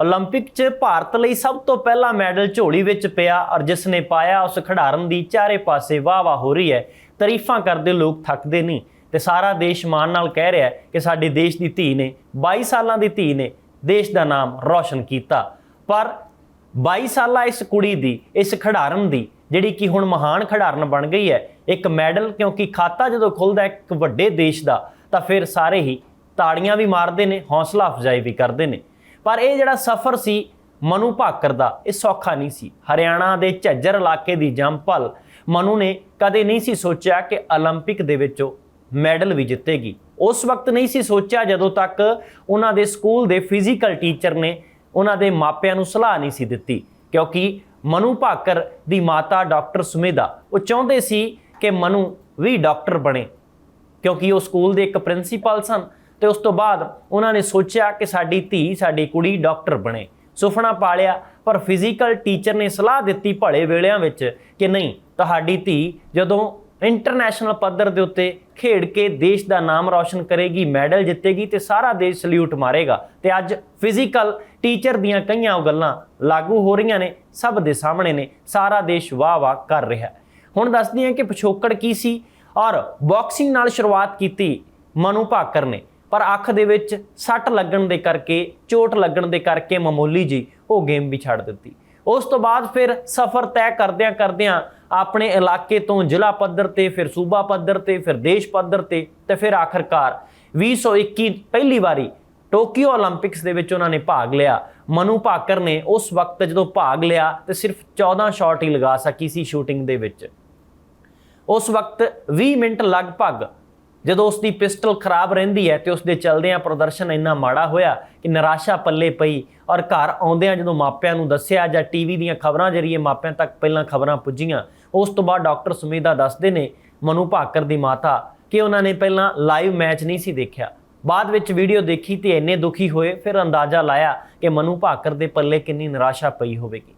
올림픽 'ਚ ਭਾਰਤ ਲਈ ਸਭ ਤੋਂ ਪਹਿਲਾ ਮੈਡਲ ਝੋਲੀ ਵਿੱਚ ਪਿਆ ਔਰ ਜਿਸ ਨੇ ਪਾਇਆ ਉਸ ਖਿਡਾਰਨ ਦੀ ਚਾਰੇ ਪਾਸੇ ਵਾਹ-ਵਾਹ ਹੋ ਰਹੀ ਹੈ ਤਾਰੀਫਾਂ ਕਰਦੇ ਲੋਕ ਥੱਕਦੇ ਨਹੀਂ ਤੇ ਸਾਰਾ ਦੇਸ਼ ਮਾਣ ਨਾਲ ਕਹਿ ਰਿਹਾ ਹੈ ਕਿ ਸਾਡੇ ਦੇਸ਼ ਦੀ ਧੀ ਨੇ 22 ਸਾਲਾਂ ਦੀ ਧੀ ਨੇ ਦੇਸ਼ ਦਾ ਨਾਮ ਰੌਸ਼ਨ ਕੀਤਾ ਪਰ 22 ਸਾਲਾ ਇਸ ਕੁੜੀ ਦੀ ਇਸ ਖਿਡਾਰਨ ਦੀ ਜਿਹੜੀ ਕਿ ਹੁਣ ਮਹਾਨ ਖਿਡਾਰਨ ਬਣ ਗਈ ਹੈ ਇੱਕ ਮੈਡਲ ਕਿਉਂਕਿ ਖਾਤਾ ਜਦੋਂ ਖੁੱਲਦਾ ਹੈ ਇੱਕ ਵੱਡੇ ਦੇਸ਼ ਦਾ ਤਾਂ ਫਿਰ ਸਾਰੇ ਹੀ ਤਾੜੀਆਂ ਵੀ ਮਾਰਦੇ ਨੇ ਹੌਸਲਾ ਅਫਜ਼ਾਈ ਵੀ ਕਰਦੇ ਨੇ ਪਰ ਇਹ ਜਿਹੜਾ ਸਫ਼ਰ ਸੀ ਮਨੂ ਭਾਕਰ ਦਾ ਇਹ ਸੌਖਾ ਨਹੀਂ ਸੀ ਹਰਿਆਣਾ ਦੇ ਝੱਜਰ ਇਲਾਕੇ ਦੀ ਜੰਪਲ ਮਨੂ ਨੇ ਕਦੇ ਨਹੀਂ ਸੀ ਸੋਚਿਆ ਕਿ 올림픽 ਦੇ ਵਿੱਚ ਉਹ ਮੈਡਲ ਵੀ ਜਿੱਤੇਗੀ ਉਸ ਵਕਤ ਨਹੀਂ ਸੀ ਸੋਚਿਆ ਜਦੋਂ ਤੱਕ ਉਹਨਾਂ ਦੇ ਸਕੂਲ ਦੇ ਫਿਜ਼ੀਕਲ ਟੀਚਰ ਨੇ ਉਹਨਾਂ ਦੇ ਮਾਪਿਆਂ ਨੂੰ ਸਲਾਹ ਨਹੀਂ ਸੀ ਦਿੱਤੀ ਕਿਉਂਕਿ ਮਨੂ ਭਾਕਰ ਦੀ ਮਾਤਾ ਡਾਕਟਰ ਸੁਮੇਧਾ ਉਹ ਚਾਹੁੰਦੇ ਸੀ ਕਿ ਮਨੂ ਵੀ ਡਾਕਟਰ ਬਣੇ ਕਿਉਂਕਿ ਉਹ ਸਕੂਲ ਦੇ ਇੱਕ ਪ੍ਰਿੰਸੀਪਲ ਸਨ ਤੇ ਉਸ ਤੋਂ ਬਾਅਦ ਉਹਨਾਂ ਨੇ ਸੋਚਿਆ ਕਿ ਸਾਡੀ ਧੀ, ਸਾਡੀ ਕੁੜੀ ਡਾਕਟਰ ਬਣੇ। ਸੁਪਨਾ ਪਾਲਿਆ, ਪਰ ਫਿਜ਼ੀਕਲ ਟੀਚਰ ਨੇ ਸਲਾਹ ਦਿੱਤੀ ਭਲੇ ਵੇਲਿਆਂ ਵਿੱਚ ਕਿ ਨਹੀਂ, ਤੁਹਾਡੀ ਧੀ ਜਦੋਂ ਇੰਟਰਨੈਸ਼ਨਲ ਪੱਧਰ ਦੇ ਉੱਤੇ ਖੇਡ ਕੇ ਦੇਸ਼ ਦਾ ਨਾਮ ਰੌਸ਼ਨ ਕਰੇਗੀ, ਮੈਡਲ ਜਿੱਤੇਗੀ ਤੇ ਸਾਰਾ ਦੇਸ਼ ਸਲੂਟ ਮਾਰੇਗਾ ਤੇ ਅੱਜ ਫਿਜ਼ੀਕਲ ਟੀਚਰ ਦੀਆਂ ਕਈਆਂ ਗੱਲਾਂ ਲਾਗੂ ਹੋ ਰਹੀਆਂ ਨੇ, ਸਭ ਦੇ ਸਾਹਮਣੇ ਨੇ, ਸਾਰਾ ਦੇਸ਼ ਵਾਹ ਵਾਹ ਕਰ ਰਿਹਾ ਹੁਣ ਦੱਸਦੀ ਹਾਂ ਕਿ ਪਿਛੋਕੜ ਕੀ ਸੀ ਔਰ ਬਾਕਸਿੰਗ ਨਾਲ ਸ਼ੁਰੂਆਤ ਕੀਤੀ ਮਨੂ ਭਾਕਰ ਨੇ। ਪਰ ਅੱਖ ਦੇ ਵਿੱਚ ਸੱਟ ਲੱਗਣ ਦੇ ਕਰਕੇ, ਚੋਟ ਲੱਗਣ ਦੇ ਕਰਕੇ ਮਾਮੂਲੀ ਜੀ ਉਹ ਗੇਮ ਵੀ ਛੱਡ ਦਿੱਤੀ। ਉਸ ਤੋਂ ਬਾਅਦ ਫਿਰ ਸਫ਼ਰ ਤੈਅ ਕਰਦਿਆਂ ਕਰਦਿਆਂ ਆਪਣੇ ਇਲਾਕੇ ਤੋਂ ਜ਼ਿਲ੍ਹਾ ਪੱਧਰ ਤੇ, ਫਿਰ ਸੂਬਾ ਪੱਧਰ ਤੇ, ਫਿਰ ਦੇਸ਼ ਪੱਧਰ ਤੇ ਤੇ ਫਿਰ ਆਖਰਕਾਰ 2021 ਪਹਿਲੀ ਵਾਰੀ ਟੋਕੀਓ 올림픽ਸ ਦੇ ਵਿੱਚ ਉਹਨਾਂ ਨੇ ਭਾਗ ਲਿਆ। ਮਨੂ ਭਾਕਰ ਨੇ ਉਸ ਵਕਤ ਜਦੋਂ ਭਾਗ ਲਿਆ ਤੇ ਸਿਰਫ 14 ਸ਼ਾਟ ਹੀ ਲਗਾ ਸਕੀ ਸੀ ਸ਼ੂਟਿੰਗ ਦੇ ਵਿੱਚ। ਉਸ ਵਕਤ 20 ਮਿੰਟ ਲਗਭਗ ਜਦੋਂ ਉਸ ਦੀ ਪਿਸਟਲ ਖਰਾਬ ਰਹਿੰਦੀ ਹੈ ਤੇ ਉਸ ਦੇ ਚਲਦਿਆਂ ਪ੍ਰਦਰਸ਼ਨ ਇੰਨਾ ਮਾੜਾ ਹੋਇਆ ਕਿ ਨਿਰਾਸ਼ਾ ਪੱਲੇ ਪਈ ਔਰ ਘਰ ਆਉਂਦਿਆਂ ਜਦੋਂ ਮਾਪਿਆਂ ਨੂੰ ਦੱਸਿਆ ਜਾਂ ਟੀਵੀ ਦੀਆਂ ਖਬਰਾਂ ਜਰੀਏ ਮਾਪਿਆਂ ਤੱਕ ਪਹਿਲਾਂ ਖਬਰਾਂ ਪੁੱਜੀਆਂ, ਉਸ ਤੋਂ ਬਾਅਦ ਡਾਕਟਰ ਸੁਮੇਧਾ ਦੱਸਦੇ ਨੇ ਮਨੂ ਭਾਕਰ ਦੀ ਮਾਤਾ ਕਿ ਉਹਨਾਂ ਨੇ ਪਹਿਲਾਂ ਲਾਈਵ ਮੈਚ ਨਹੀਂ ਸੀ ਦੇਖਿਆ। ਬਾਅਦ ਵਿੱਚ ਵੀਡੀਓ ਦੇਖੀ ਤੇ ਇੰਨੇ ਦੁਖੀ ਹੋਏ, ਫਿਰ ਅੰਦਾਜ਼ਾ ਲਾਇਆ ਕਿ ਮਨੂ ਭਾਕਰ ਦੇ ਪੱਲੇ ਕਿੰਨੀ ਨਿਰਾਸ਼ਾ ਪਈ ਹੋਵੇਗੀ।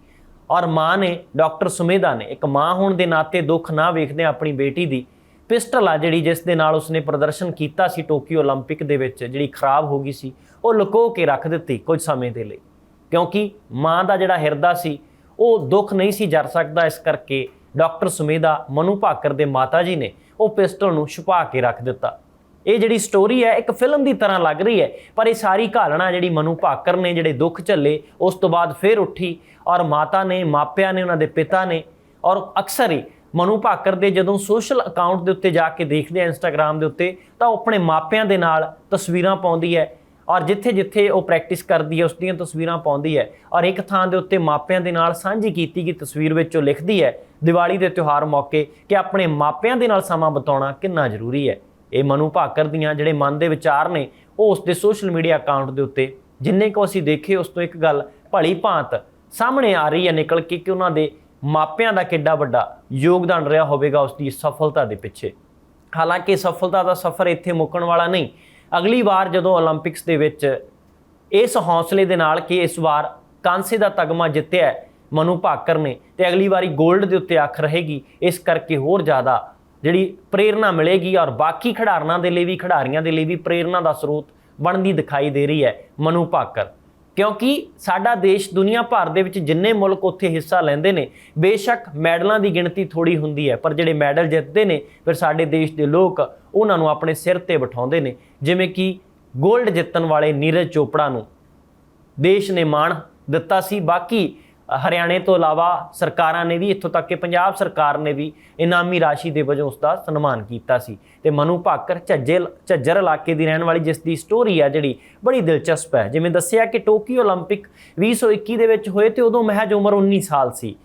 ਔਰ ਮਾਂ ਨੇ, ਡਾਕਟਰ ਸੁਮੇਧਾ ਨੇ ਇੱਕ ਮਾਂ ਹੋਣ ਦੇ ਨਾਤੇ ਦੁੱਖ ਨਾ ਵੇਖਦੇ ਆਪਣੀ ਬੇਟੀ ਦੀ ਪਿਸਟਲ ਆ ਜਿਹੜੀ ਜਿਸ ਦੇ ਨਾਲ ਉਸਨੇ ਪ੍ਰਦਰਸ਼ਨ ਕੀਤਾ ਸੀ ਟੋਕੀਓ 올림픽 ਦੇ ਵਿੱਚ ਜਿਹੜੀ ਖਰਾਬ ਹੋ ਗਈ ਸੀ ਉਹ ਲੁਕੋ ਕੇ ਰੱਖ ਦਿੱਤੀ ਕੁਝ ਸਮੇਂ ਦੇ ਲਈ ਕਿਉਂਕਿ ਮਾਂ ਦਾ ਜਿਹੜਾ ਹਿਰਦਾ ਸੀ ਉਹ ਦੁੱਖ ਨਹੀਂ ਸੀ ਜਰ ਸਕਦਾ ਇਸ ਕਰਕੇ ਡਾਕਟਰ ਸੁਮੇਧਾ ਮਨੂ ਭਾਕਰ ਦੇ ਮਾਤਾ ਜੀ ਨੇ ਉਹ ਪਿਸਟਲ ਨੂੰ ਛੁਪਾ ਕੇ ਰੱਖ ਦਿੱਤਾ ਇਹ ਜਿਹੜੀ ਸਟੋਰੀ ਹੈ ਇੱਕ ਫਿਲਮ ਦੀ ਤਰ੍ਹਾਂ ਲੱਗ ਰਹੀ ਹੈ ਪਰ ਇਹ ਸਾਰੀ ਘਾਲਣਾ ਜਿਹੜੀ ਮਨੂ ਭਾਕਰ ਨੇ ਜਿਹੜੇ ਦੁੱਖ ਝੱਲੇ ਉਸ ਤੋਂ ਬਾਅਦ ਫੇਰ ਉੱਠੀ ਔਰ ਮਾਤਾ ਨੇ ਮਾਪਿਆਂ ਨੇ ਉਹਨਾਂ ਦੇ ਪਿਤਾ ਨੇ ਔਰ ਅਕਸਰ ਹੀ ਮਨੂ ਭਾਕਰ ਦੇ ਜਦੋਂ ਸੋਸ਼ਲ ਅਕਾਊਂਟ ਦੇ ਉੱਤੇ ਜਾ ਕੇ ਦੇਖਦੇ ਆ ਇੰਸਟਾਗ੍ਰam ਦੇ ਉੱਤੇ, ਤਾਂ ਉਹ ਆਪਣੇ ਮਾਪਿਆਂ ਦੇ ਨਾਲ ਤਸਵੀਰਾਂ ਪਾਉਂਦੀ ਹੈ ਔਰ ਜਿੱਥੇ-ਜਿੱਥੇ ਉਹ ਪ੍ਰੈਕਟਿਸ ਕਰਦੀ ਹੈ ਉਸ ਦੀਆਂ ਤਸਵੀਰਾਂ ਪਾਉਂਦੀ ਹੈ ਔਰ ਇੱਕ ਥਾਂ ਦੇ ਉੱਤੇ ਮਾਪਿਆਂ ਦੇ ਨਾਲ ਸਾਂਝੀ ਕੀਤੀ ਗਈ ਤਸਵੀਰ ਵਿੱਚ ਉਹ ਲਿਖਦੀ ਹੈ, ਦੀਵਾਲੀ ਦੇ ਤਿਉਹਾਰ ਮੌਕੇ ਕਿ ਆਪਣੇ ਮਾਪਿਆਂ ਦੇ ਨਾਲ ਸਮਾਂ ਬਿਤਾਉਣਾ ਕਿੰਨਾ ਜ਼ਰੂਰੀ ਹੈ? ਇਹ ਮਨੂ ਭਾਕਰ ਦੀਆਂ ਜਿਹੜੇ ਮਨ ਦੇ ਵਿਚਾਰ ਨੇ, ਉਹ ਉਸ ਦੇ ਸੋਸ਼ਲ ਮੀਡੀਆ ਅਕਾਊਂਟ ਦੇ ਉੱਤੇ, ਜਿੰਨੇ ਕੋ ਅਸੀਂ ਦੇਖੇ, ਉਸ ਤੋਂ ਇੱਕ ਗੱਲ ਭਲੀ ਭਾਂਤ ਸਾਹਮਣੇ ਆ ਰਹੀ ਹੈ ਨਿਕਲ ਕੇ ਕਿ ਉਹਨਾਂ ਦੇ ਮਾਪਿਆਂ ਦਾ ਕਿੱਡਾ ਵੱਡਾ ਯੋਗਦਾਨ ਰਿਹਾ ਹੋਵੇਗਾ ਉਸ ਦੀ ਸਫਲਤਾ ਦੇ ਪਿੱਛੇ। ਹਾਲਾਂਕਿ ਸਫਲਤਾ ਦਾ ਸਫ਼ਰ ਇੱਥੇ ਮੁੱਕਣ ਵਾਲਾ ਨਹੀਂ। ਅਗਲੀ ਵਾਰ ਜਦੋਂ 올림픽ਸ ਦੇ ਵਿੱਚ ਇਸ ਹੌਸਲੇ ਦੇ ਨਾਲ ਕਿ ਇਸ ਵਾਰ ਕਾਂਸੇ ਦਾ ਤਗਮਾ ਜਿੱਤਿਆ ਮਨੂ ਭਾਕਰ ਨੇ, ਤੇ ਅਗਲੀ ਵਾਰੀ 골ਡ ਦੇ ਉੱਤੇ ਅੱਖ ਰਹੇਗੀ, ਇਸ ਕਰਕੇ ਹੋਰ ਜ਼ਿਆਦਾ ਜਿਹੜੀ ਪ੍ਰੇਰਣਾ ਮਿਲੇਗੀ ਔਰ ਬਾਕੀ ਖਿਡਾਰਨਾਂ ਦੇ ਲਈ ਵੀ, ਖਿਡਾਰੀਆਂ ਦੇ ਲਈ ਵੀ ਪ੍ਰੇਰਣਾ ਦਾ ਸਰੋਤ ਬਣਦੀ ਦਿਖਾਈ ਦੇ ਰਹੀ ਹੈ ਮਨੂ ਭਾਕਰ। ਕਿਉਂਕਿ ਸਾਡਾ ਦੇਸ਼ ਦੁਨੀਆ ਭਰ ਦੇ ਵਿੱਚ ਜਿੰਨੇ ਮੁਲਕ ਉੱਥੇ ਹਿੱਸਾ ਲੈਂਦੇ ਨੇ, ਬੇਸ਼ੱਕ ਮੈਡਲਾਂ ਦੀ ਗਿਣਤੀ ਥੋੜੀ ਹੁੰਦੀ ਹੈ, ਪਰ ਜਿਹੜੇ ਮੈਡਲ ਜਿੱਤਦੇ ਨੇ, ਫਿਰ ਸਾਡੇ ਦੇਸ਼ ਦੇ ਲੋਕ ਉਹਨਾਂ ਨੂੰ ਆਪਣੇ ਸਿਰ ਤੇ ਬਿਠਾਉਂਦੇ ਨੇ। ਜਿਵੇਂ ਕਿ 골ਡ ਜਿੱਤਣ ਵਾਲੇ ਨੀਰਜ ਚੋਪੜਾ ਨੂੰ ਦੇਸ਼ ਨੇ ਮਾਣ ਦਿੱਤਾ ਸੀ, ਬਾਕੀ ਹਰਿਆਣੇ ਤੋਂ ਇਲਾਵਾ ਸਰਕਾਰਾਂ ਨੇ ਵੀ, ਇੱਥੋਂ ਤੱਕ ਕਿ ਪੰਜਾਬ ਸਰਕਾਰ ਨੇ ਵੀ ਇਨਾਮੀ ਰਾਸ਼ੀ ਦੇ ਵਜੋਂ ਉਸ ਦਾ ਸਨਮਾਨ ਕੀਤਾ ਸੀ। ਤੇ ਮਨੂ ਭਾਕਰ ਝੱਜੇ ਝੱਜਰ ਇਲਾਕੇ ਦੀ ਰਹਿਣ ਵਾਲੀ, ਜਿਸ ਦੀ ਸਟੋਰੀ ਆ ਜਿਹੜੀ, ਬੜੀ ਦਿਲਚਸਪ ਹੈ। ਜਿਵੇਂ ਦੱਸਿਆ ਕਿ ਟੋਕੀਓ 올림픽 2021 ਦੇ ਵਿੱਚ ਹੋਏ ਤੇ ਉਦੋਂ ਮਹਿਜ ਉਮਰ 19 ਸਾਲ ਸੀ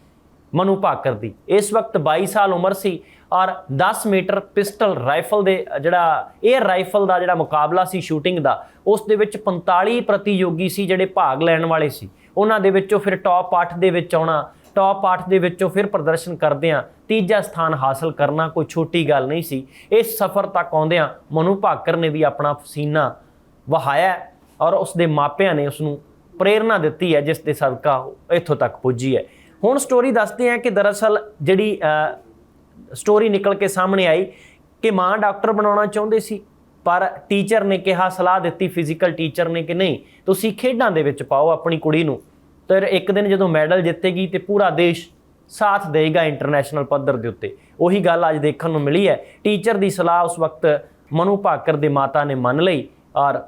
ਮਨੂ ਭਾਕਰ ਦੀ। ਇਸ ਵਕਤ 22 ਸਾਲ ਉਮਰ ਸੀ ਔਰ 10 ਮੀਟਰ ਪਿਸਟਲ ਰਾਈਫਲ ਦੇ, ਜਿਹੜਾ 에ਅਰ ਰਾਈਫਲ ਦਾ ਜਿਹੜਾ ਮੁਕਾਬਲਾ ਸੀ ਸ਼ੂਟਿੰਗ ਦਾ, ਉਸ ਦੇ ਵਿੱਚ 45 ਪ੍ਰਤੀਯੋਗੀ ਸੀ ਜਿਹੜੇ ਭਾਗ ਲੈਣ ਵਾਲੇ ਸੀ। ਉਹਨਾਂ ਦੇ ਵਿੱਚੋਂ ਫਿਰ ਟੌਪ 8 ਦੇ ਵਿੱਚ ਆਉਣਾ ਟੌਪ 8 ਦੇ ਵਿੱਚੋਂ ਫਿਰ ਪ੍ਰਦਰਸ਼ਨ ਕਰਦਿਆਂ ਤੀਜਾ ਸਥਾਨ ਹਾਸਲ ਕਰਨਾ ਕੋਈ ਛੋਟੀ ਗੱਲ ਨਹੀਂ ਸੀ। ਇਸ ਸਫ਼ਰ ਤੱਕ ਆਉਂਦਿਆਂ ਮਨੂ ਭਾਕਰ ਨੇ ਵੀ ਆਪਣਾ ਪਸੀਨਾ ਵਹਾਇਆ ਔਰ ਉਸ ਦੇ ਮਾਪਿਆਂ ਨੇ ਉਸ ਨੂੰ ਪ੍ਰੇਰਣਾ ਦਿੱਤੀ ਹੈ ਜਿਸ ਦੇ ਸਦਕਾ ਇੱਥੋਂ ਤੱਕ ਪੁੱਜੀ ਹੈ। ਹੁਣ ਸਟੋਰੀ ਦੱਸਦੇ ਆ ਕਿ ਦਰਅਸਲ ਜਿਹੜੀ ਸਟੋਰੀ ਨਿਕਲ ਕੇ ਸਾਹਮਣੇ ਆਈ ਕਿ ਮਾਂ ਡਾਕਟਰ ਬਣਾਉਣਾ ਚਾਹੁੰਦੇ ਸੀ। ਪਰ ਟੀਚਰ ਨੇ ਕਿਹਾ, ਸਲਾਹ ਦਿੱਤੀ ਫਿਜ਼ੀਕਲ ਟੀਚਰ ਨੇ ਕਿ ਨਹੀਂ, ਤੁਸੀਂ ਖੇਡਾਂ ਦੇ ਵਿੱਚ ਪਾਓ ਆਪਣੀ ਕੁੜੀ ਨੂੰ। ਤੇ ਇੱਕ ਦਿਨ ਜਦੋਂ ਮੈਡਲ ਜਿੱਤੇਗੀ ਤੇ ਪੂਰਾ ਦੇਸ਼ ਸਾਥ ਦੇਗਾ ਇੰਟਰਨੈਸ਼ਨਲ ਪੱਧਰ ਦੇ ਉੱਤੇ। ਉਹੀ ਗੱਲ ਅੱਜ ਦੇਖਣ ਨੂੰ ਮਿਲੀ ਹੈ। ਟੀਚਰ ਦੀ ਸਲਾਹ ਉਸ ਵਕਤ ਮਨੂ ਭਾਕਰ ਦੇ ਮਾਤਾ ਨੇ ਮੰਨ ਲਈ ਔਰ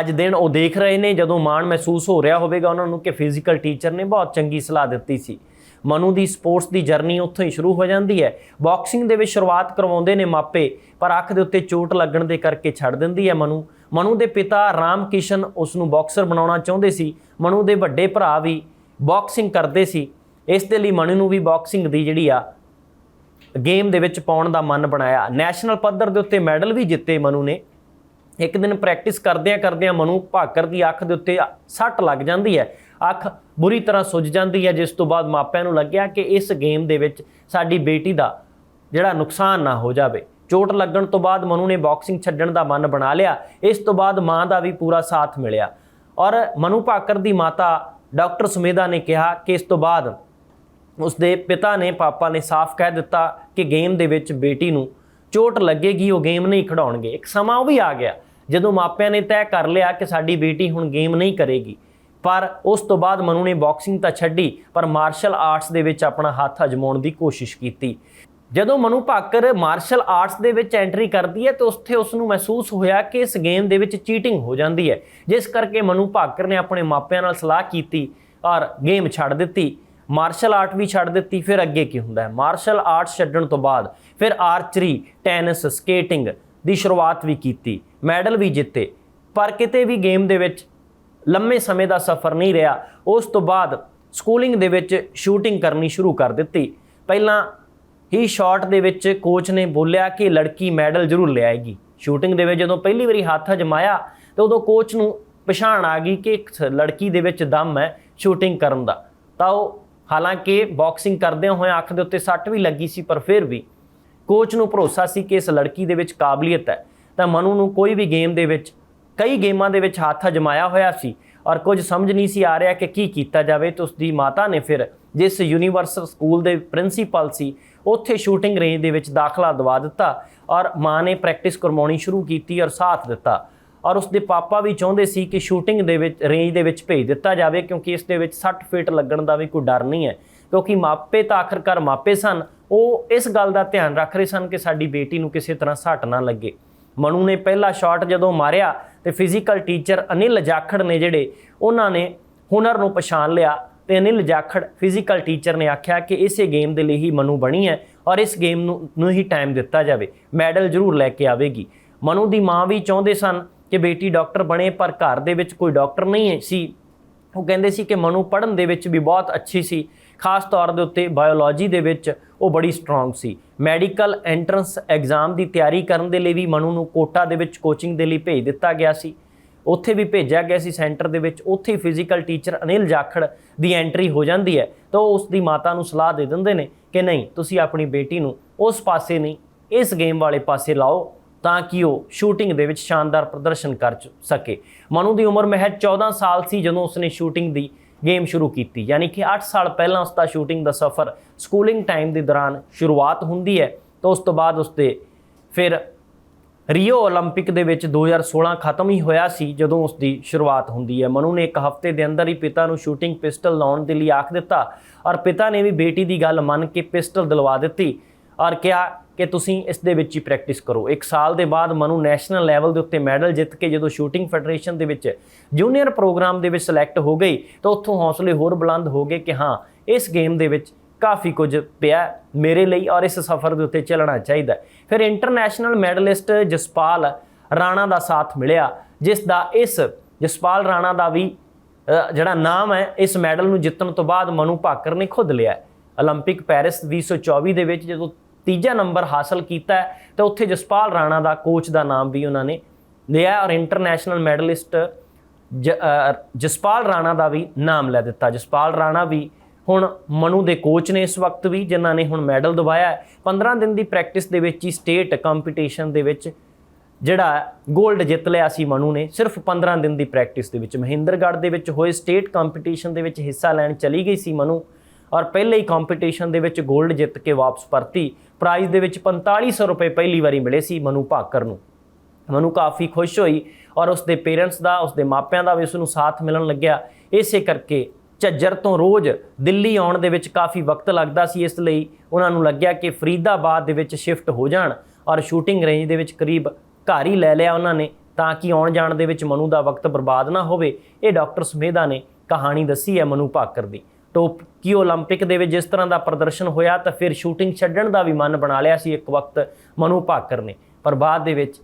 ਅੱਜ ਦਿਨ ਉਹ ਦੇਖ ਰਹੇ ਨੇ। ਜਦੋਂ ਮਾਣ ਮਹਿਸੂਸ ਹੋ ਰਿਹਾ ਹੋਵੇਗਾ ਉਹਨਾਂ ਨੂੰ ਕਿ ਫਿਜ਼ੀਕਲ ਟੀਚਰ ਨੇ ਬਹੁਤ ਚੰਗੀ ਸਲਾਹ ਦਿੱਤੀ ਸੀ। ਮਨੂ ਦੀ ਸਪੋਰਟਸ ਦੀ ਜਰਨੀ ਉੱਥੋਂ ਹੀ ਸ਼ੁਰੂ ਹੋ ਜਾਂਦੀ ਹੈ। ਬਾਕਸਿੰਗ ਦੇ ਵਿੱਚ ਸ਼ੁਰੂਆਤ ਕਰਵਾਉਂਦੇ ਨੇ ਮਾਪੇ, ਪਰ ਅੱਖ ਦੇ ਉੱਤੇ ਚੋਟ ਲੱਗਣ ਦੇ ਕਰਕੇ ਛੱਡ ਦਿੰਦੀ ਹੈ ਮਨੂ। ਮਨੂ ਦੇ ਪਿਤਾ ਰਾਮ ਕਿਸ਼ਨ ਉਸ ਨੂੰ ਬਾਕਸਰ ਬਣਾਉਣਾ ਚਾਹੁੰਦੇ ਸੀ। ਮਨੂ ਦੇ ਵੱਡੇ ਭਰਾ ਵੀ ਬਾਕਸਿੰਗ ਕਰਦੇ ਸੀ। ਇਸ ਦੇ ਲਈ ਮਨੂ ਨੂੰ ਵੀ ਬਾਕਸਿੰਗ ਦੀ ਜਿਹੜੀ ਆ, ਗੇਮ ਦੇ ਵਿੱਚ ਪਾਉਣ ਦਾ ਮਨ ਬਣਾਇਆ। ਨੈਸ਼ਨਲ ਪੱਧਰ ਦੇ ਉੱਤੇ ਮੈਡਲ ਵੀ ਜਿੱਤੇ ਮਨੂ ਨੇ। ਇੱਕ ਦਿਨ ਪ੍ਰੈਕਟਿਸ ਕਰਦਿਆਂ ਕਰਦਿਆਂ ਮਨੂ ਭਾਕਰ ਦੀ ਅੱਖ ਦੇ ਉੱਤੇ ਸੱਟ ਲੱਗ ਜਾਂਦੀ ਹੈ। ਅੱਖ ਬੁਰੀ ਤਰ੍ਹਾਂ ਸੁੱਜ ਜਾਂਦੀ ਹੈ, ਜਿਸ ਤੋਂ ਬਾਅਦ ਮਾਪਿਆਂ ਨੂੰ ਲੱਗਿਆ ਕਿ ਇਸ ਗੇਮ ਦੇ ਵਿੱਚ ਸਾਡੀ ਬੇਟੀ ਦਾ ਜਿਹੜਾ ਨੁਕਸਾਨ ਨਾ ਹੋ ਜਾਵੇ। ਚੋਟ ਲੱਗਣ ਤੋਂ ਬਾਅਦ ਮਨੂ ਨੇ ਬਾਕਸਿੰਗ ਛੱਡਣ ਦਾ ਮਨ ਬਣਾ ਲਿਆ। ਇਸ ਤੋਂ ਬਾਅਦ ਮਾਂ ਦਾ ਵੀ ਪੂਰਾ ਸਾਥ ਮਿਲਿਆ। ਔਰ ਮਨੂ ਭਾਕਰ ਦੀ ਮਾਤਾ ਡਾਕਟਰ ਸੁਮੇਦਾ ਨੇ ਕਿਹਾ ਕਿ ਇਸ ਤੋਂ ਬਾਅਦ ਉਸਦੇ ਪਿਤਾ ਨੇ, ਪਾਪਾ ਨੇ ਸਾਫ਼ ਕਹਿ ਦਿੱਤਾ ਕਿ ਗੇਮ ਦੇ ਵਿੱਚ ਬੇਟੀ ਨੂੰ ਚੋਟ ਲੱਗੇਗੀ, ਉਹ ਗੇਮ ਨਹੀਂ ਖਿਡਾਉਣਗੇ। ਇੱਕ ਸਮਾਂ ਉਹ ਵੀ ਆ ਗਿਆ ਜਦੋਂ ਮਾਪਿਆਂ ਨੇ ਤੈਅ ਕਰ ਲਿਆ ਕਿ ਸਾਡੀ ਬੇਟੀ ਹੁਣ ਗੇਮ ਨਹੀਂ ਕਰੇਗੀ। ਪਰ ਉਸ ਤੋਂ ਬਾਅਦ ਮਨੂ ਨੇ ਬਾਕਸਿੰਗ ਤਾਂ ਛੱਡੀ, ਪਰ ਮਾਰਸ਼ਲ ਆਰਟਸ ਦੇ ਵਿੱਚ ਆਪਣਾ ਹੱਥ ਅਜਮਾਉਣ ਦੀ ਕੋਸ਼ਿਸ਼ ਕੀਤੀ। ਜਦੋਂ ਮਨੂ ਭਾਕਰ ਮਾਰਸ਼ਲ ਆਰਟਸ ਦੇ ਵਿੱਚ ਐਂਟਰੀ ਕਰਦੀ ਹੈ, ਤਾਂ ਉੱਥੇ ਉਸ ਨੂੰ ਮਹਿਸੂਸ ਹੋਇਆ ਕਿ ਇਸ ਗੇਮ ਦੇ ਵਿੱਚ ਚੀਟਿੰਗ ਹੋ ਜਾਂਦੀ ਹੈ। ਜਿਸ ਕਰਕੇ ਮਨੂ ਭਾਕਰ ਨੇ ਆਪਣੇ ਮਾਪਿਆਂ ਨਾਲ ਸਲਾਹ ਕੀਤੀ ਔਰ ਗੇਮ ਛੱਡ ਦਿੱਤੀ। ਮਾਰਸ਼ਲ ਆਰਟ ਵੀ ਛੱਡ ਦਿੱਤੀ, ਫਿਰ ਅੱਗੇ ਕੀ ਹੁੰਦਾ ਹੈ? ਮਾਰਸ਼ਲ ਆਰਟ ਛੱਡਣ ਤੋਂ ਬਾਅਦ ਫਿਰ ਆਰਚਰੀ ਟੈਨਿਸ ਸਕੇਟਿੰਗ ਦੀ ਸ਼ੁਰੂਆਤ ਵੀ ਕੀਤੀ ਮੈਡਲ ਵੀ ਜਿੱਤੇ। ਪਰ ਕਿਤੇ ਵੀ ਗੇਮ ਦੇ ਵਿੱਚ ਲੰਮੇ ਸਮੇਂ ਦਾ ਸਫ਼ਰ ਨਹੀਂ ਰਿਹਾ, ਉਸ ਤੋਂ ਬਾਅਦ ਸਕੂਲਿੰਗ ਦੇ ਵਿੱਚ ਸ਼ੂਟਿੰਗ ਕਰਨੀ ਸ਼ੁਰੂ ਕਰ ਦਿੱਤੀ। ਪਹਿਲਾਂ ਹੀ ਸ਼ਾਟ ਦੇ ਵਿੱਚ ਕੋਚ ਨੇ ਬੋਲਿਆ ਕਿ ਲੜਕੀ ਮੈਡਲ ਜ਼ਰੂਰ ਲਿਆਏਗੀ ਸ਼ੂਟਿੰਗ ਦੇ ਵਿੱਚ ਜਦੋਂ ਪਹਿਲੀ ਵਾਰੀ ਹੱਥ ਅਜਮਾਇਆ, ਤਾਂ ਉਦੋਂ ਕੋਚ ਨੂੰ ਪਛਾਣ ਆ ਗਈ ਕਿ ਇੱਕ ਲੜਕੀ ਦੇ ਵਿੱਚ ਦਮ ਹੈ ਸ਼ੂਟਿੰਗ ਕਰਨ ਦਾ। ਤਾਂ ਉਹ ਹਾਲਾਂਕਿ ਬਾਕਸਿੰਗ ਕਰਦਿਆਂ ਹੋਏ ਅੱਖ ਦੇ ਉੱਤੇ ਸੱਟ ਵੀ ਲੱਗੀ ਸੀ, ਪਰ ਫਿਰ ਵੀ ਕੋਚ ਨੂੰ ਭਰੋਸਾ ਸੀ ਕਿ ਇਸ ਲੜਕੀ ਦੇ ਵਿੱਚ ਕਾਬਲੀਅਤ ਹੈ। ਤਾਂ ਮਨੂ ਨੂੰ ਕੋਈ ਵੀ ਗੇਮ ਦੇ ਵਿੱਚ ਕਈ ਗੇਮਾਂ ਦੇ ਵਿੱਚ ਹੱਥ ਅਜਮਾਇਆ ਹੋਇਆ ਸੀ ਔਰ ਕੁਝ ਸਮਝ ਨਹੀਂ ਸੀ ਆ ਰਿਹਾ ਕਿ ਕੀ ਕੀਤਾ ਜਾਵੇ ਤਾਂ ਉਸ ਦੀ ਮਾਤਾ ਨੇ ਫਿਰ ਜਿਸ ਯੂਨੀਵਰਸਲ ਸਕੂਲ ਦੇ ਪ੍ਰਿੰਸੀਪਲ ਸੀ, ਉੱਥੇ ਸ਼ੂਟਿੰਗ ਰੇਂਜ ਦੇ ਵਿੱਚ ਦਾਖਲਾ ਦਵਾ ਦਿੱਤਾ ਔਰ ਮਾਂ ਨੇ ਪ੍ਰੈਕਟਿਸ ਕਰਵਾਉਣੀ ਸ਼ੁਰੂ ਕੀਤੀ ਔਰ ਸਾਥ ਦਿੱਤਾ। ਔਰ ਉਸ ਦੇ ਪਾਪਾ ਵੀ ਚਾਹੁੰਦੇ ਸੀ ਕਿ ਸ਼ੂਟਿੰਗ ਦੇ ਵਿੱਚ ਰੇਂਜ ਦੇ ਵਿੱਚ ਭੇਜ ਦਿੱਤਾ ਜਾਵੇ ਕਿਉਂਕਿ ਇਸ ਦੇ ਵਿੱਚ ਸੱਟ ਫੇਟ ਲੱਗਣ ਦਾ ਵੀ ਕੋਈ ਡਰ ਨਹੀਂ ਹੈ। ਕਿਉਂਕਿ ਮਾਪੇ ਤਾਂ ਆਖਰਕਾਰ ਮਾਪੇ ਸਨ, ਉਹ ਇਸ ਗੱਲ ਦਾ ਧਿਆਨ ਰੱਖ ਰਹੇ ਸਨ ਕਿ ਸਾਡੀ ਬੇਟੀ ਨੂੰ ਕਿਸੇ ਤਰ੍ਹਾਂ ਸੱਟ ਨਾ ਲੱਗੇ। ਮਨੂ ਨੇ ਪਹਿਲਾ ਸ਼ਾਟ ਜਦੋਂ ਮਾਰਿਆ ਤੇ ਫਿਜ਼ੀਕਲ ਟੀਚਰ ਅਨਿਲ ਜਾਖੜ ਨੇ ਜਿਹੜੇ ਉਹਨਾਂ ਨੇ ਹੁਨਰ ਨੂੰ ਪਛਾਣ ਲਿਆ ਤੇ ਅਨਿਲ ਜਾਖੜ ਫਿਜ਼ੀਕਲ ਟੀਚਰ ਨੇ ਆਖਿਆ ਕਿ ਇਸੇ ਗੇਮ ਦੇ ਲਈ ਹੀ ਮਨੂ ਬਣੀ ਹੈ ਔਰ ਇਸ ਗੇਮ ਨੂੰ ਨੂੰ ਹੀ ਟਾਈਮ ਦਿੱਤਾ ਜਾਵੇ ਮੈਡਲ ਜ਼ਰੂਰ ਲੈ ਕੇ ਆਵੇਗੀ। ਮਨੂ ਦੀ ਮਾਂ ਵੀ ਚਾਹੁੰਦੇ ਸਨ ਕਿ ਬੇਟੀ ਡਾਕਟਰ ਬਣੇ, ਪਰ ਘਰ ਦੇ ਵਿੱਚ ਕੋਈ ਡਾਕਟਰ ਨਹੀਂ ਸੀ। ਉਹ ਕਹਿੰਦੇ ਸੀ ਕਿ ਮਨੂ ਪੜ੍ਹਨ ਦੇ ਵਿੱਚ ਵੀ ਬਹੁਤ ਅੱਛੀ ਸੀ। ਖਾਸ ਤੌਰ ਦੇ ਉੱਤੇ ਬਾਇਓਲੋਜੀ ਦੇ ਵਿੱਚ ਉਹ ਬੜੀ ਸਟਰੋਂਗ ਸੀ। ਮੈਡੀਕਲ ਐਂਟਰੈਂਸ ਐਗਜ਼ਾਮ ਦੀ ਤਿਆਰੀ ਕਰਨ ਦੇ ਲਈ ਵੀ ਮਨੂ ਨੂੰ ਕੋਟਾ ਦੇ ਵਿੱਚ ਕੋਚਿੰਗ ਦੇ ਲਈ ਭੇਜ ਦਿੱਤਾ ਗਿਆ ਸੀ। ਉੱਥੇ ਵੀ ਭੇਜਿਆ ਗਿਆ ਸੀ ਸੈਂਟਰ ਦੇ ਵਿੱਚ। ਉੱਥੇ ਫਿਜ਼ੀਕਲ ਟੀਚਰ ਅਨਿਲ ਜਾਖੜ ਦੀ ਐਂਟਰੀ ਹੋ ਜਾਂਦੀ ਹੈ ਤਾਂ ਉਹ ਉਸ ਦੀ ਮਾਤਾ ਨੂੰ ਸਲਾਹ ਦੇ ਦਿੰਦੇ ਨੇ ਕਿ ਨਹੀਂ, ਤੁਸੀਂ ਆਪਣੀ ਬੇਟੀ ਨੂੰ ਉਸ ਪਾਸੇ ਨਹੀਂ, ਇਸ ਗੇਮ ਵਾਲੇ ਪਾਸੇ ਲਾਓ ਤਾਂ ਕਿ ਉਹ ਸ਼ੂਟਿੰਗ ਦੇ ਵਿੱਚ ਸ਼ਾਨਦਾਰ ਪ੍ਰਦਰਸ਼ਨ ਕਰ ਸਕੇ। ਮਨੂ ਦੀ ਉਮਰ ਮਹਿਜ 14 ਸਾਲ ਸੀ ਜਦੋਂ ਉਸਨੇ ਸ਼ੂਟਿੰਗ ਦੀ ਗੇਮ ਸ਼ੁਰੂ ਕੀਤੀ ਯਾਨੀ ਕਿ 8 ਸਾਲ ਪਹਿਲਾਂ ਉਸ ਦਾ ਸ਼ੂਟਿੰਗ ਦਾ ਸਫ਼ਰ ਸਕੂਲਿੰਗ ਟਾਈਮ ਦੇ ਦੌਰਾਨ ਸ਼ੁਰੂਆਤ ਹੁੰਦੀ ਹੈ ਤਾਂ ਉਸ ਤੋਂ ਬਾਅਦ ਉਸਦੇ ਫਿਰ ਰੀਓ 올림픽 ਦੇ ਵਿੱਚ 2016 ਖਤਮ ਹੀ ਹੋਇਆ ਸੀ ਜਦੋਂ ਉਸ ਦੀ ਸ਼ੁਰੂਆਤ ਹੁੰਦੀ ਹੈ ਮਨੂ ਨੇ ਇੱਕ ਹਫ਼ਤੇ ਦੇ ਅੰਦਰ ਹੀ ਪਿਤਾ ਨੂੰ ਸ਼ੂਟਿੰਗ ਪਿਸਟਲ ਲਾਉਣ ਦੇ ਲਈ ਆਖ ਦਿੱਤਾ ਔਰ ਪਿਤਾ ਨੇ ਵੀ ਬੇਟੀ ਦੀ ਗੱਲ ਮੰਨ ਕੇ ਪਿਸਟਲ ਦਿਲਵਾ ਦਿੱਤੀ ਔਰ ਕਿਹਾ ਕਿ ਤੁਸੀਂ ਇਸ ਦੇ ਵਿੱਚ ਹੀ ਪ੍ਰੈਕਟਿਸ ਕਰੋ ਇੱਕ ਸਾਲ ਦੇ ਬਾਅਦ ਮਨੂ ਨੈਸ਼ਨਲ ਲੈਵਲ ਦੇ ਉੱਤੇ ਮੈਡਲ ਜਿੱਤ ਕੇ ਜਦੋਂ ਸ਼ੂਟਿੰਗ ਫੈਡਰੇਸ਼ਨ ਦੇ ਵਿੱਚ ਜੂਨੀਅਰ ਪ੍ਰੋਗਰਾਮ ਦੇ ਵਿੱਚ ਸਿਲੈਕਟ ਹੋ ਗਈ ਤਾਂ ਉੱਥੋਂ ਹੌਸਲੇ ਹੋਰ ਬੁਲੰਦ ਹੋ ਗਏ ਕਿ ਹਾਂ ਇਸ ਗੇਮ ਦੇ ਵਿੱਚ ਕਾਫੀ ਕੁਝ ਪਿਆ ਮੇਰੇ ਲਈ ਔਰ ਇਸ ਸਫ਼ਰ ਦੇ ਉੱਤੇ ਚੱਲਣਾ ਚਾਹੀਦਾ ਹੈ। ਫਿਰ ਇੰਟਰਨੈਸ਼ਨਲ ਮੈਡਲਿਸਟ ਜਸਪਾਲ ਰਾਣਾ ਦਾ ਸਾਥ ਮਿਲਿਆ ਜਿਸ ਦਾ ਇਸ ਜਸਪਾਲ ਰਾਣਾ ਦਾ ਵੀ ਅ, ਜਿਹੜਾ ਨਾਮ ਹੈ ਇਸ ਮੈਡਲ ਨੂੰ ਜਿੱਤਣ ਤੋਂ ਬਾਅਦ ਮਨੂ ਭਾਕਰ ਨੇ ਖੁਦ ਲਿਆ ਹੈ। 올림픽 ਪੈਰਿਸ 2024 ਦੇ ਵਿੱਚ ਜਦੋਂ ਤੀਜਾ ਨੰਬਰ ਹਾਸਲ ਕੀਤਾ ਹੈ, ਤਾਂ ਉੱਥੇ ਜਸਪਾਲ ਰਾਣਾ ਦਾ ਕੋਚ ਦਾ ਨਾਮ ਵੀ ਉਹਨਾਂ ਨੇ ਲਿਆ ਔਰ ਇੰਟਰਨੈਸ਼ਨਲ ਮੈਡਲਿਸਟ ਜਸਪਾਲ ਰਾਣਾ ਦਾ ਵੀ ਨਾਮ ਲੈ ਦਿੱਤਾ। ਜਸਪਾਲ ਰਾਣਾ ਵੀ ਹੁਣ ਮਨੂ ਦੇ ਕੋਚ ਨੇ ਇਸ ਵਕਤ ਵੀ ਜਿਨ੍ਹਾਂ ਨੇ ਹੁਣ ਮੈਡਲ ਦਵਾਇਆ ਹੈ। 15 ਦਿਨ ਦੀ ਪ੍ਰੈਕਟਿਸ ਦੇ ਵਿੱਚ ਹੀ ਸਟੇਟ ਕੰਪੀਟੀਸ਼ਨ ਦੇ ਵਿੱਚ ਜਿਹੜਾ 골ਡ ਜਿੱਤ ਲਿਆ ਸੀ ਮਨੂ ਨੇ ਸਿਰਫ 15 ਦਿਨ ਦੀ ਪ੍ਰੈਕਟਿਸ ਦੇ ਵਿੱਚ। ਮਹਿੰਦਰਗੜ੍ਹ ਦੇ ਵਿੱਚ ਹੋਏ ਸਟੇਟ ਕੰਪੀਟੀਸ਼ਨ ਦੇ ਵਿੱਚ ਹਿੱਸਾ ਲੈਣ ਚਲੀ ਗਈ ਸੀ ਮਨੂ। ਔਰ ਪਹਿਲੇ ਹੀ ਕੰਪੀਟੀਸ਼ਨ ਦੇ ਵਿੱਚ 골ਡ ਜਿੱਤ ਕੇ ਵਾਪਸ ਪਰਤੀ। ਪ੍ਰਾਈਜ਼ ਦੇ ਵਿੱਚ 4500 ਰੁਪਏ ਪਹਿਲੀ ਵਾਰੀ ਮਿਲੇ ਸੀ ਮਨੂ ਭਾਕਰ ਨੂੰ। ਮਨੂ ਕਾਫੀ ਖੁਸ਼ ਹੋਈ ਔਰ ਉਸਦੇ ਪੇਰੈਂਟਸ ਦਾ, ਉਸਦੇ ਮਾਪਿਆਂ ਦਾ ਵੀ ਉਸ ਨੂੰ ਸਾਥ ਮਿਲਣ ਲੱਗਿਆ। ਇਸੇ ਕਰਕੇ ਝੱਜਰ ਤੋਂ ਰੋਜ਼ ਦਿੱਲੀ ਆਉਣ ਦੇ ਵਿੱਚ ਕਾਫੀ ਵਕਤ ਲੱਗਦਾ ਸੀ। ਇਸ ਲਈ ਉਹਨਾਂ ਨੂੰ ਲੱਗਿਆ ਕਿ ਫਰੀਦਾਬਾਦ ਦੇ ਵਿੱਚ ਸ਼ਿਫਟ ਹੋ ਜਾਣ ਔਰ ਸ਼ੂਟਿੰਗ ਰੇਂਜ ਦੇ ਵਿੱਚ ਕਰੀਬ ਘਰ ਹੀ ਲੈ ਲਿਆ ਉਹਨਾਂ ਨੇ ਤਾਂ ਕਿ ਆਉਣ ਜਾਣ ਦੇ ਵਿੱਚ ਮਨੂ ਦਾ ਵਕਤ ਬਰਬਾਦ ਨਾ ਹੋਵੇ। ਇਹ ਡਾਕਟਰ ਸੁਮੇਧਾ ਨੇ ਕਹਾਣੀ ਦੱਸੀ ਹੈ ਮਨੂ ਭਾਕਰ ਦੀ। ਟੋਕੀਓ 올림픽 ਦੇ ਵਿੱਚ ਜਿਸ ਤਰ੍ਹਾਂ ਦਾ ਪ੍ਰਦਰਸ਼ਨ ਹੋਇਆ ਤਾਂ ਫਿਰ ਸ਼ੂਟਿੰਗ ਛੱਡਣ ਦਾ ਵੀ ਮਨ ਬਣਾ ਲਿਆ ਸੀ ਇੱਕ ਵਕਤ ਮਨੂ ਭਾਕਰ ਨੇ ਪਰ ਬਾਅਦ ਦੇ ਵਿੱਚ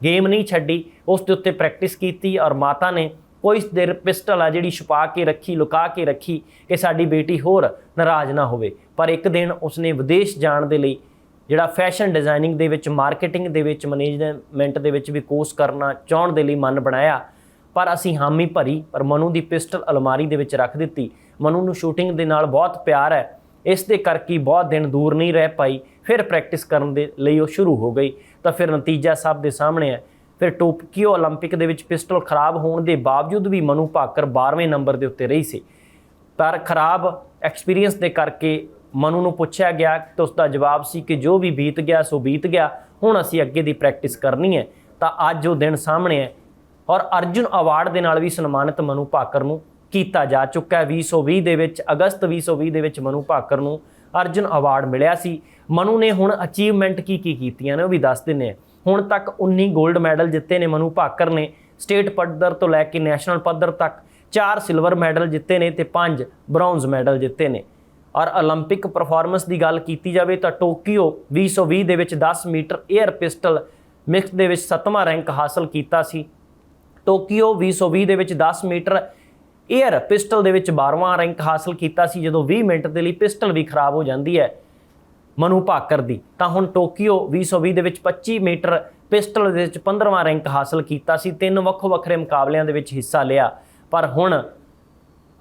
ਗੇਮ ਨਹੀਂ ਛੱਡੀ ਉਸ ਦੇ ਉੱਤੇ ਪ੍ਰੈਕਟਿਸ ਕੀਤੀ ਔਰ ਮਾਤਾ ਨੇ ਕੋਈ ਦੇਰ ਪਿਸਟਲ ਆ ਜਿਹੜੀ ਛੁਪਾ ਕੇ ਰੱਖੀ ਲੁਕਾ ਕੇ ਰੱਖੀ ਕਿ ਸਾਡੀ ਬੇਟੀ ਹੋਰ ਨਾਰਾਜ਼ ਨਾ ਹੋਵੇ ਪਰ ਇੱਕ ਦਿਨ ਉਸਨੇ ਵਿਦੇਸ਼ ਜਾਣ ਦੇ ਲਈ ਜਿਹੜਾ ਫੈਸ਼ਨ ਡਿਜ਼ਾਈਨਿੰਗ ਦੇ ਵਿੱਚ ਮਾਰਕੀਟਿੰਗ ਦੇ ਵਿੱਚ ਮੈਨੇਜਮੈਂਟ ਦੇ ਵਿੱਚ ਵੀ ਕੋਰਸ ਕਰਨਾ ਚਾਹਣ ਦੇ ਲਈ ਮਨ ਬਣਾਇਆ ਪਰ ਅਸੀਂ ਹਾਮੀ ਭਰੀ ਪਰ ਮਨੂ ਦੀ ਪਿਸਟਲ ਅਲਮਾਰੀ ਦੇ ਵਿੱਚ ਰੱਖ ਦਿੱਤੀ ਮਨੂ ਨੂੰ ਸ਼ੂਟਿੰਗ ਦੇ ਨਾਲ ਬਹੁਤ ਪਿਆਰ ਹੈ ਇਸ ਦੇ ਕਰਕੇ ਬਹੁਤ ਦਿਨ ਦੂਰ ਨਹੀਂ ਰਹਿ ਪਾਈ ਫਿਰ ਪ੍ਰੈਕਟਿਸ ਕਰਨ ਦੇ ਲਈ ਉਹ ਸ਼ੁਰੂ ਹੋ ਗਈ ਤਾਂ ਫਿਰ ਨਤੀਜਾ ਸਭ ਦੇ ਸਾਹਮਣੇ ਹੈ ਫਿਰ ਟੋਕੀਓ 올림픽 ਦੇ ਵਿੱਚ ਪਿਸਟਲ ਖਰਾਬ ਹੋਣ ਦੇ ਬਾਵਜੂਦ ਵੀ ਮਨੂ ਭਾਕਰ 12ਵੇਂ ਨੰਬਰ ਦੇ ਉੱਤੇ ਰਹੀ ਸੀ ਪਰ ਖਰਾਬ ਐਕਸਪੀਰੀਅੰਸ ਦੇ ਕਰਕੇ ਮਨੂ ਨੂੰ ਪੁੱਛਿਆ ਗਿਆ ਤਾਂ ਉਸ ਦਾ ਜਵਾਬ ਸੀ ਕਿ ਜੋ ਵੀ ਬੀਤ ਗਿਆ ਸੋ ਬੀਤ ਗਿਆ ਹੁਣ ਅਸੀਂ ਅੱਗੇ ਦੀ ਪ੍ਰੈਕਟਿਸ ਕਰਨੀ ਹੈ ਤਾਂ ਅੱਜ ਉਹ ਦਿਨ ਸਾਹਮਣੇ ਹੈ ਔਰ ਅਰਜੁਨ ਅਵਾਰਡ ਦੇ ਨਾਲ ਵੀ ਸਨਮਾਨਿਤ ਮਨੂ ਭਾਕਰ ਨੂੰ ਕੀਤਾ ਜਾ ਚੁੱਕਾ ਹੈ। 2020 ਦੇ ਵਿੱਚ, ਅਗਸਤ 2020 ਦੇ ਵਿੱਚ ਮਨੂ ਭਾਕਰ ਨੂੰ ਅਰਜੁਨ ਅਵਾਰਡ ਮਿਲਿਆ ਸੀ। ਮਨੂ ਨੇ ਹੁਣ ਅਚੀਵਮੈਂਟ ਕੀ ਕੀ ਕੀਤੀਆਂ ਨੇ ਉਹ ਵੀ ਦੱਸ ਦਿੰਨੇ ਆ ਹੁਣ ਤੱਕ 19 골ਡ ਮੈਡਲ ਜਿੱਤੇ ਨੇ ਮਨੂ ਭਾਕਰ ਨੇ। ਸਟੇਟ ਪੱਧਰ ਤੋਂ ਲੈ ਕੇ ਨੈਸ਼ਨਲ ਪੱਧਰ ਤੱਕ 4 ਸਿਲਵਰ ਮੈਡਲ ਜਿੱਤੇ ਨੇ ਤੇ 5 ਬ੍ਰੌਂਜ਼ ਮੈਡਲ ਜਿੱਤੇ ਨੇ। ਔਰ 올림픽 ਪਰਫਾਰਮੈਂਸ ਦੀ ਗੱਲ ਕੀਤੀ ਜਾਵੇ ਤਾਂ ਟੋਕੀਓ 2020 ਦੇ ਵਿੱਚ 10 ਮੀਟਰ 에ਅਰ ਪਿਸਟਲ ਮਿਕਸ ਦੇ ਵਿੱਚ 7ਵਾਂ ਰੈਂਕ ਹਾਸਲ ਕੀਤਾ ਸੀ। ਟੋਕੀਓ 2020 ਦੇ ਵਿੱਚ 10 ਮੀਟਰ ਏਅਰ ਪਿਸਟਲ ਦੇ ਵਿੱਚ 12ਵਾਂ ਰੈਂਕ ਹਾਸਲ ਕੀਤਾ ਸੀ, ਜਦੋਂ 20 ਮਿੰਟ ਦੇ ਲਈ ਪਿਸਟਲ ਵੀ ਖਰਾਬ ਹੋ ਜਾਂਦੀ ਹੈ ਮਨੂ ਭਾਕਰ ਦੀ। ਤਾਂ ਹੁਣ ਟੋਕੀਓ 2020 ਦੇ ਵਿੱਚ 25 ਮੀਟਰ ਪਿਸਟਲ ਦੇ ਵਿੱਚ 15ਵਾਂ ਰੈਂਕ ਹਾਸਲ ਕੀਤਾ ਸੀ, ਤਿੰਨ ਵੱਖੋ ਵੱਖਰੇ ਮੁਕਾਬਲਿਆਂ ਦੇ ਵਿੱਚ ਹਿੱਸਾ ਲਿਆ। ਪਰ ਹੁਣ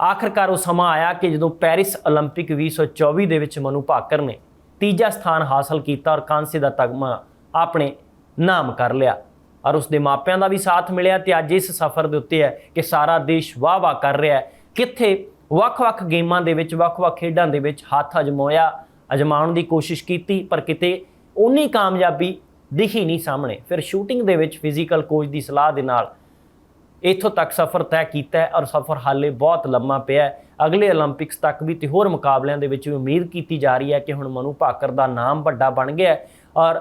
ਆਖਰਕਾਰ ਉਹ ਸਮਾਂ ਆਇਆ ਕਿ ਜਦੋਂ ਪੈਰਿਸ 올림픽 2024 ਦੇ ਵਿੱਚ ਮਨੂ ਭਾਕਰ ਨੇ ਤੀਜਾ ਸਥਾਨ ਹਾਸਲ ਕੀਤਾ ਔਰ ਕਾਂਸੇ ਦਾ ਤਗਮਾ ਆਪਣੇ ਨਾਮ ਕਰ ਲਿਆ। ਔਰ ਉਸ ਦੇ ਮਾਪਿਆਂ ਦਾ ਵੀ ਸਾਥ ਮਿਲਿਆ ਤੇ ਅੱਜ ਇਸ ਸਫ਼ਰ ਦੇ ਉੱਤੇ ਹੈ ਕਿ ਸਾਰਾ ਦੇਸ਼ ਵਾਹ-ਵਾਹ ਕਰ ਰਿਹਾ ਹੈ। ਕਿੱਥੇ ਵੱਖ-ਵੱਖ ਗੇਮਾਂ ਦੇ ਵਿੱਚ, ਵੱਖ-ਵੱਖ ਖੇਡਾਂ ਦੇ ਵਿੱਚ ਹੱਥ ਅਜਮਾਇਆ, ਅਜਮਾਉਣ ਦੀ ਕੋਸ਼ਿਸ਼ ਕੀਤੀ, ਪਰ ਕਿਤੇ ਉਨੀ ਕਾਮਯਾਬੀ ਦਿਖੀ ਨਹੀਂ ਸਾਹਮਣੇ। ਫਿਰ ਸ਼ੂਟਿੰਗ ਦੇ ਵਿੱਚ ਫਿਜ਼ੀਕਲ ਕੋਚ ਦੀ ਸਲਾਹ ਦੇ ਨਾਲ ਇੱਥੋਂ ਤੱਕ ਸਫ਼ਰ ਤੈਅ ਕੀਤਾ ਹੈ ਔਰ ਸਫ਼ਰ ਹਾਲੇ ਬਹੁਤ ਲੰਮਾ ਪਿਆ ਹੈ। ਅਗਲੇ 올림픽ਸ ਤੱਕ ਵੀ ਤੇ ਹੋਰ ਮੁਕਾਬਲਿਆਂ ਦੇ ਵਿੱਚ ਵੀ ਉਮੀਦ ਕੀਤੀ ਜਾ ਰਹੀ ਹੈ ਕਿ ਹੁਣ ਮਨੂ ਭਾਕਰ ਦਾ ਨਾਮ ਵੱਡਾ ਬਣ ਗਿਆ ਔਰ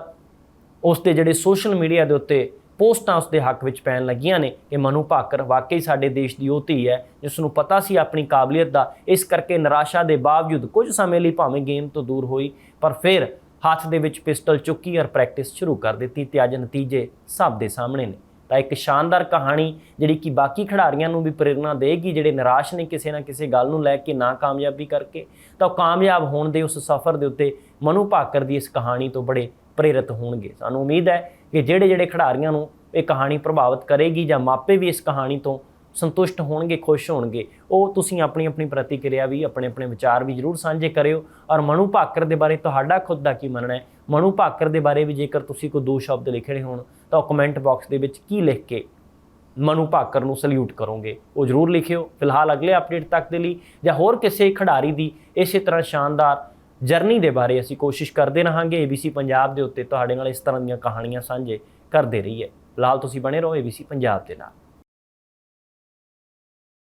ਉਸ ਜਿਹੜੇ ਸੋਸ਼ਲ ਮੀਡੀਆ ਦੇ ਉੱਤੇ ਪੋਸਟਾਂ ਉਸਦੇ ਹੱਕ ਵਿੱਚ ਪੈਣ ਲੱਗੀਆਂ ਨੇ। ਕਿ ਮਨੂ ਭਾਕਰ ਵਾਕਈ ਸਾਡੇ ਦੇਸ਼ ਦੀ ਉਹ ਧੀ ਹੈ ਜਿਸ ਨੂੰ ਪਤਾ ਸੀ ਆਪਣੀ ਕਾਬਲੀਅਤ ਦਾ। ਇਸ ਕਰਕੇ ਨਿਰਾਸ਼ਾ ਦੇ ਬਾਵਜੂਦ ਕੁਝ ਸਮੇਂ ਲਈ ਭਾਵੇਂ ਗੇਮ ਤੋਂ ਦੂਰ ਹੋਈ, ਪਰ ਫਿਰ ਹੱਥ ਦੇ ਵਿੱਚ ਪਿਸਟਲ ਚੁੱਕੀ ਔਰ ਪ੍ਰੈਕਟਿਸ ਸ਼ੁਰੂ ਕਰ ਦਿੱਤੀ ਤੇ ਅੱਜ ਨਤੀਜੇ ਸਭ ਦੇ ਸਾਹਮਣੇ ਨੇ। ਤਾਂ ਇੱਕ ਸ਼ਾਨਦਾਰ ਕਹਾਣੀ, ਜਿਹੜੀ ਕਿ ਬਾਕੀ ਖਿਡਾਰੀਆਂ ਨੂੰ ਵੀ ਪ੍ਰੇਰਣਾ ਦੇਗੀ, ਜਿਹੜੇ ਨਿਰਾਸ਼ ਨੇ ਕਿਸੇ ਨਾ ਕਿਸੇ ਗੱਲ ਨੂੰ ਲੈ ਕੇ ਨਾ ਕਾਮਯਾਬੀ ਕਰਕੇ। ਤਾਂ ਉਹ ਕਾਮਯਾਬ ਹੋਣ ਦੇ ਉਸ ਸਫ਼ਰ ਦੇ ਉੱਤੇ ਮਨੂ ਭਾਕਰ ਦੀ ਇਸ ਕਹਾਣੀ ਤੋਂ ਬੜੇ ਪ੍ਰੇਰਿਤ ਹੋਣਗੇ। ਸਾਨੂੰ ਉਮੀਦ ਹੈ ਕਿ ਜਿਹੜੇ ਜਿਹੜੇ ਖਿਡਾਰੀਆਂ ਨੂੰ ਇਹ ਕਹਾਣੀ ਪ੍ਰਭਾਵਿਤ ਕਰੇਗੀ ਜਾਂ ਮਾਪੇ ਵੀ ਇਸ ਕਹਾਣੀ ਤੋਂ ਸੰਤੁਸ਼ਟ ਹੋਣਗੇ, ਖੁਸ਼ ਹੋਣਗੇ, ਉਹ ਤੁਸੀਂ ਆਪਣੀ ਆਪਣੀ ਪ੍ਰਤੀਕਿਰਿਆ ਵੀ, ਆਪਣੇ ਆਪਣੇ ਵਿਚਾਰ ਵੀ ਜਰੂਰ ਸਾਂਝੇ ਕਰਿਓ। ਔਰ ਮਨੂ ਭਾਕਰ ਦੇ ਬਾਰੇ ਤੁਹਾਡਾ ਖੁਦ ਦਾ ਕੀ ਮੰਨਣਾ ਹੈ? ਮਨੂ ਭਾਕਰ ਦੇ ਬਾਰੇ ਵੀ ਜੇਕਰ ਤੁਸੀਂ ਕੋਈ ਦੋ ਸ਼ਬਦ ਲਿਖਣੇ ਹੋਣ, ਤਾਂ ਕਮੈਂਟ ਬਾਕਸ ਦੇ ਵਿੱਚ ਕੀ ਲਿਖ ਕੇ ਮਨੂ ਭਾਕਰ ਨੂੰ ਸਲੂਟ ਕਰੋਗੇ, ਉਹ ਜਰੂਰ ਲਿਖਿਓ। ਫਿਲਹਾਲ ਅਗਲੇ ਅਪਡੇਟ ਤੱਕ ਦੇ ਲਈ ਜਾਂ ਹੋਰ ਕਿਸੇ ਖਿਡਾਰੀ ਦੀ ਇਸੇ ਤਰ੍ਹਾਂ ਸ਼ਾਨਦਾਰ ਜਰਨੀ ਦੇ ਬਾਰੇ ਅਸੀਂ ਕੋਸ਼ਿਸ਼ ਕਰਦੇ ਰਹਾਂਗੇ। ABC ਪੰਜਾਬ ਦੇ ਉੱਤੇ ਤੁਹਾਡੇ ਨਾਲ ਇਸ ਤਰ੍ਹਾਂ ਦੀਆਂ ਕਹਾਣੀਆਂ ਸਾਂਝੇ ਕਰਦੇ ਰਹੀਏ। ਲਾਲ ਤੁਸੀਂ ਬਣੇ ਰਹੋ ABC ਪੰਜਾਬ ਦੇ ਨਾਲ।